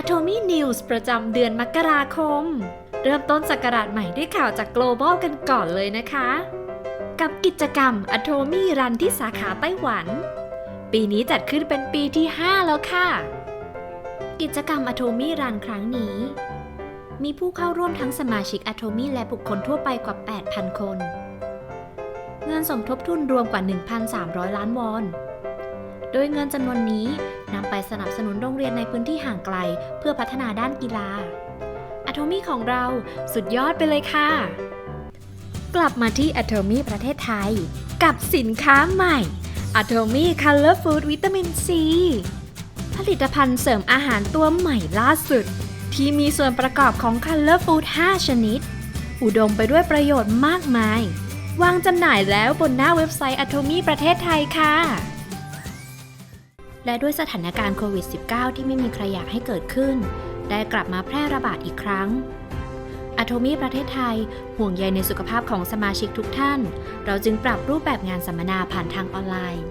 Atomy News ประจำเดือนมกราคม เริ่มต้นสักราชใหม่ด้วยข่าวจาก Global กันก่อนเลยนะคะ กับกิจกรรม Atomy Run ที่สาขาไต้หวัน ปีนี้จัดขึ้นเป็นปีที่ 5 แล้วค่ะ กิจกรรม Atomy Run ครั้งนี้ มีผู้เข้าร่วมทั้งสมาชิก Atomy และบุคคลทั่วไปกว่า 8,000 คน เงินสมทบทุนรวมกว่า 1,300 ล้านวอน โดยเงินจำนวนนี้ นำไปสนับสนุนโรงเรียนในพื้นที่ห่างไกล เพื่อพัฒนาด้านกีฬา Atomy ของเราสุดยอดไปเลยค่ะ กลับมาที่ Atomy ประเทศไทย กับสินค้าใหม่ Atomy Color Food Vitamin C ผลิตภัณฑ์เสริมอาหารตัวใหม่ล่าสุด ที่มีส่วนประกอบของ Color Food 5ชนิด อุดมไปด้วยประโยชน์มากมายวางจำหน่ายแล้วบนหน้าเว็บไซต์ Atomy ประเทศไทยค่ะ และด้วยสถานการณ์โควิด -19 ที่ไม่มีใครอยากให้เกิดขึ้น ได้กลับมาแพร่ระบาดอีกครั้ง a t o m y ประเทศไทย ห่วงใยในสุขภาพของสมาชิกทุกท่าน เราจึงปรับรูปแบบงานสัมมนาผ่านทางออนไลน์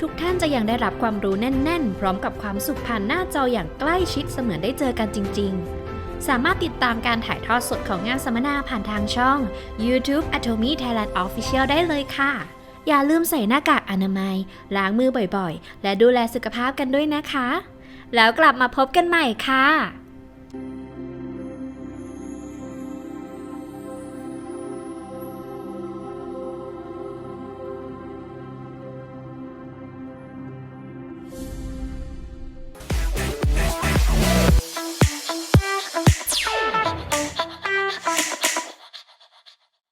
ทุกท่านจะยังได้รับความรู้แน่น ๆ พร้อมกับความสุขผ่านหน้าจออย่างใกล้ชิดเสมือนได้เจอกันจริง ๆ สามารถติดตามการถ่ายทอดสดของงานสัมมนาผ่านทางช่อง YouTube Atomy Thailand Official ได้เลยค่ะ อย่าลืมใส่หน้ากากอนามัย ล้างมือบ่อยๆ และดูแลสุขภาพกันด้วยนะคะ แล้วกลับมาพบกันใหม่ค่ะ